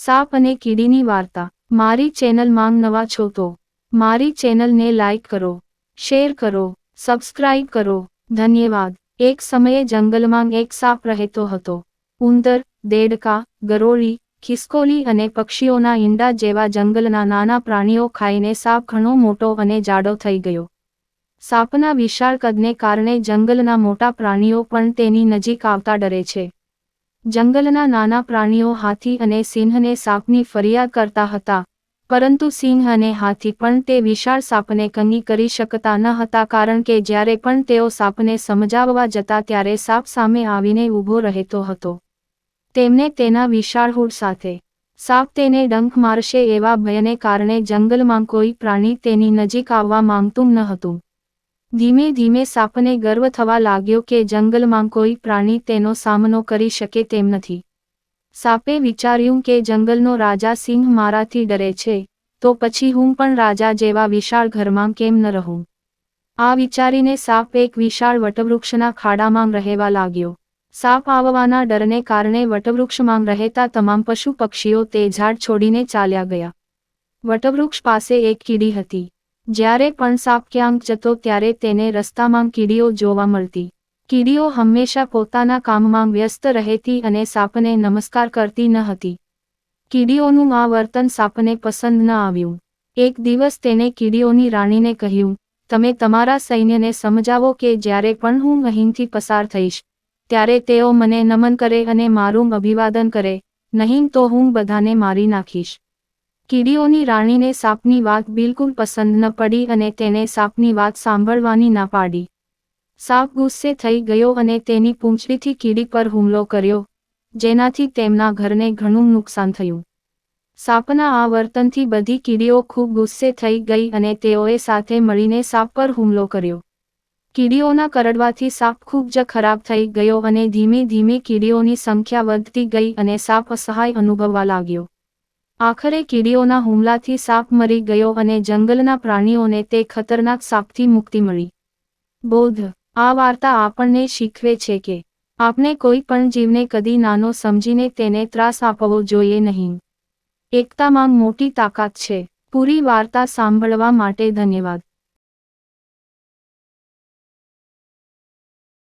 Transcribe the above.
સાપ અને કીડીની વાર્તા. મારી ચેનલ માંગ નવા છો તો મારી ચેનલને લાઈક કરો, શેર કરો, સબસ્ક્રાઇબ કરો. ધન્યવાદ. એક સમયે જંગલમાં એક સાપ રહેતો હતો. ઉંદર, દેડકા, ગરોળી, ખિસકોલી અને પક્ષીઓના ઈંડા જેવા જંગલના નાના પ્રાણીઓ ખાઈને સાપ ઘણો મોટો અને જાડો થઈ ગયો. સાપના વિશાળ કદને કારણે જંગલના મોટા પ્રાણીઓ પણ તેની નજીક આવતા ડરે છે. જંગલના નાના પ્રાણીઓ હાથી અને સિંહને સાપની ફરિયાદ કરતા હતા. પરંતુ સિંહ અને હાથી પણ તે વિશાળ સાપને કંઈ કરી શકતા ન હતા કારણ કે જ્યારે પણ તેઓ સાપને સમજાવવા જતા ત્યારે સાપ સામે આવીને ઊભો રહેતો હતો. તેમને તેના વિશાળ હૂડ સાથે. સાપ તેને ડંખ મારશે એવા ભયને કારણે જંગલમાં કોઈ પ્રાણી તેની નજીક આવવા માંગતું ન હતું. ધીમે ધીમે સાપને ગર્વ થવા લાગ્યો કે જંગલમાં કોઈ પ્રાણી તેનો સામનો કરી શકે તેમ નથી. સાપે વિચાર્યું કે જંગલનો રાજા સિંહ મારાથી ડરે છે, તો પછી હું પણ રાજા જેવા વિશાળ ઘરમાં કેમ ન રહું? આ વિચારીને સાપ એક વિશાળ વટવૃક્ષના ખાડામાં રહેવા લાગ્યો. સાપ આવવાના ડરને કારણે વટવૃક્ષમાં રહેતા તમામ પશુ પક્ષીઓ તે ઝાડ છોડીને ચાલ્યા ગયા. વટવૃક્ષ પાસે એક કીડી હતી. જ્યારે પણ સાપ ક્યાંક જતો ત્યારે તેને રસ્તામાં કીડીઓ જોવા મળતી. કીડીઓ હંમેશા પોતાના કામમાં વ્યસ્ત રહેતી અને સાપને નમસ્કાર કરતી ન હતી. કીડીઓનું આ વર્તન સાપને પસંદ ન આવ્યું. એક દિવસ તેને કીડીઓની રાણીને કહ્યું, તમે તમારા સૈન્યને સમજાવો કે જ્યારે પણ હું અહીંથી પસાર થઈશ, ત્યારે તેઓ મને નમન કરે અને મારું અભિવાદન કરે. નહીં તો હું બધાને મારી નાખીશ. કીડીઓની રાણીને સાપની વાત બિલકુલ પસંદ ન પડી અને તેને સાપની વાત સાંભળવાની ના પાડી. સાપ ગુસ્સે થઈ ગયો અને તેની પૂંછડીથી કીડી પર હુમલો કર્યો, જેનાથી તેમના ઘરને ઘણું નુકસાન થયું. સાપના આ વર્તનથી બધી કીડીઓ ખૂબ ગુસ્સે થઈ ગઈ અને તેઓએ સાથે મળીને સાપ પર હુમલો કર્યો. કીડીઓના કરડવાથી સાપ ખૂબ જ ખરાબ થઈ ગયો અને ધીમે ધીમે કીડીઓની સંખ્યા વધતી ગઈ અને સાપ અસહાય અનુભવવા લાગ્યો. આખરે કીડીઓના હુમલાથી સાપ મરી ગયો અને જંગલના પ્રાણીઓને તે ખતરનાક સાપથી મુક્તિ મળી. બોધ, આ વાર્તા આપણને શીખવે છે કે આપણે કોઈ પણ જીવને કદી નાનો સમજીને તેને ત્રાસ આપવો જોઈએ નહીં. એકતામાં મોટી તાકાત છે. પૂરી વાર્તા સાંભળવા માટે ધન્યવાદ.